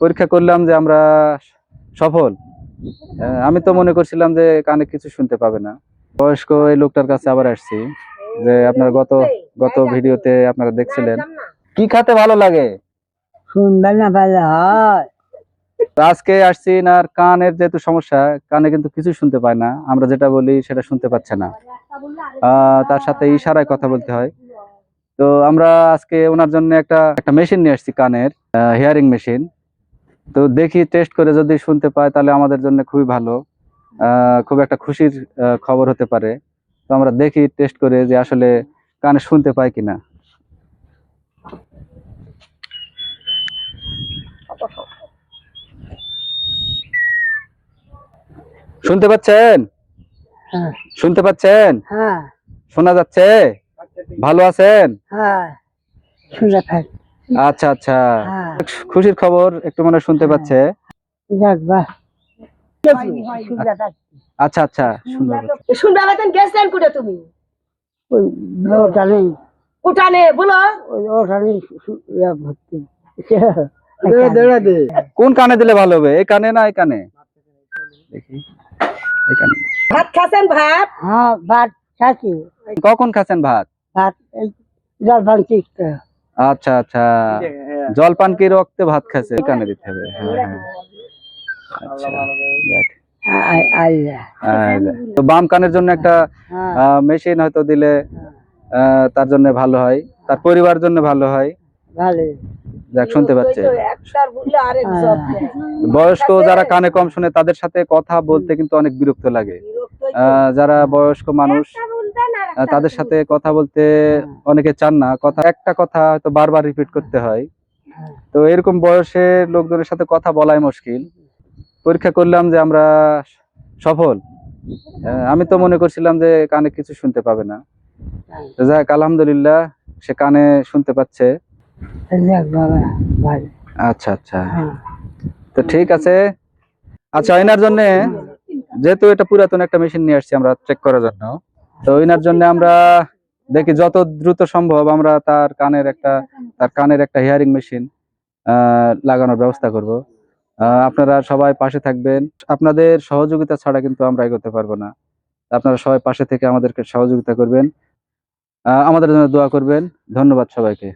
পরীক্ষা করলাম যে আমরা সফল। আহ, আমি তো মনে করছিলাম যে কানে কিছু শুনতে পাবে না। বয়স্ক এই লোকটার কাছে আবার আসছি যে আপনার গত গত ভিডিওতে আপনারা দেখছিলেন। কি খাতে ভালো লাগে? না হয়। আজকে আসছি না কানের যেহেতু সমস্যা কানে কিন্তু কিছু শুনতে পায় না। আমরা যেটা বলি সেটা শুনতে পাচ্ছে না। তার সাথে ইশারায় কথা বলতে হয়। তো আমরা আজকে ওনার জন্য একটা একটা মেশিন নিয়ে আসছি কানের হিয়ারিং মেশিন তো দেখি টেস্ট করে যদি শুনতে পায় তাহলে আমাদের জন্য খুবই ভালো। খুব একটা খুশির খবর হতে পারে। তো আমরা দেখি টেস্ট করে যে আসলে কানে শুনতে পায় কিনা। শুনতে পাচ্ছেন? হ্যাঁ। শুনতে পাচ্ছেন? হ্যাঁ। শোনা যাচ্ছে? ভালো আছেন? হ্যাঁ। শুনে থাক আচ্ছা আচ্ছা। হ্যাঁ। খুশির খবর একটু মনে শুনতে পাচ্ছে। শুনে থাক আচ্ছা আচ্ছা সুন্দর শুনবে বেতন গেছিলেন কুটে তুমি? ওই ওটা নেই। উঠানে বলো। ওই ওটা নেই ভর্তি। কোন কানে দিলে ভালো হবে? এই কানে না এই কানে? দেখি এই কানে। ভাত খাচ্ছেন ভাত? হ্যাঁ ভাত খাচ্ছি। কখন খাচ্ছেন ভাত? ভাত এই জল চিকটা আচ্ছা আচ্ছা। জলপান কি রক্তে ভাত খাচ্ছে কানে দিতে হবে। হ্যাঁ হ্যাঁ। আচ্ছা। তো বাম কানের জন্য একটা হ্যাঁ। মেশিন হয়তো দিলে আহ, তার জন্য ভালো হয়। তার পরিবার জন্য ভালো হয়। ভালো। যাক শুনতে পাচ্ছে। বয়স্ক যারা কানে কম শুনে তাদের সাথে কথা বলতে কিন্তু অনেক বিরক্ত লাগে। আহ, যারা বয়স্ক মানুষ তাদের সাথে কথা বলতে অনেকে চান না। কথা একটা কথা হয়তো বারবার রিপিট করতে হয়। তো এরকম বয়সে লোকজনের সাথে কথা বলাই মুশকিল। পরীক্ষা করলাম যে আমরা সফল। আমি তো মনে করছিলাম যে কানে কিছু শুনতে পাবে না। তো যাক আলহামদুলিল্লাহ সে কানে শুনতে পাচ্ছে। আচ্ছা আচ্ছা। হ্যাঁ। তো ঠিক আছে। আচ্ছা এনার জন্য যেহেতু এটা পুরাতন একটা মেশিন নিয়ে আসছি আমরা চেক করার জন্য। তো এনার জন্য আমরা দেখি যত দ্রুত সম্ভব আমরা তার কানের একটা, তার কানের একটা হিয়ারিং মেশিন লাগানোর ব্যবস্থা করব। আপনারা সবাই পাশে থাকবেন। আপনাদের সহযোগিতা ছাড়া কিন্তু আমরা এগোতে পারব না। আপনারা সবাই পাশে থেকে আমাদেরকে সহযোগিতা করবেন। আমাদের জন্য দোয়া করবেন। ধন্যবাদ সবাইকে।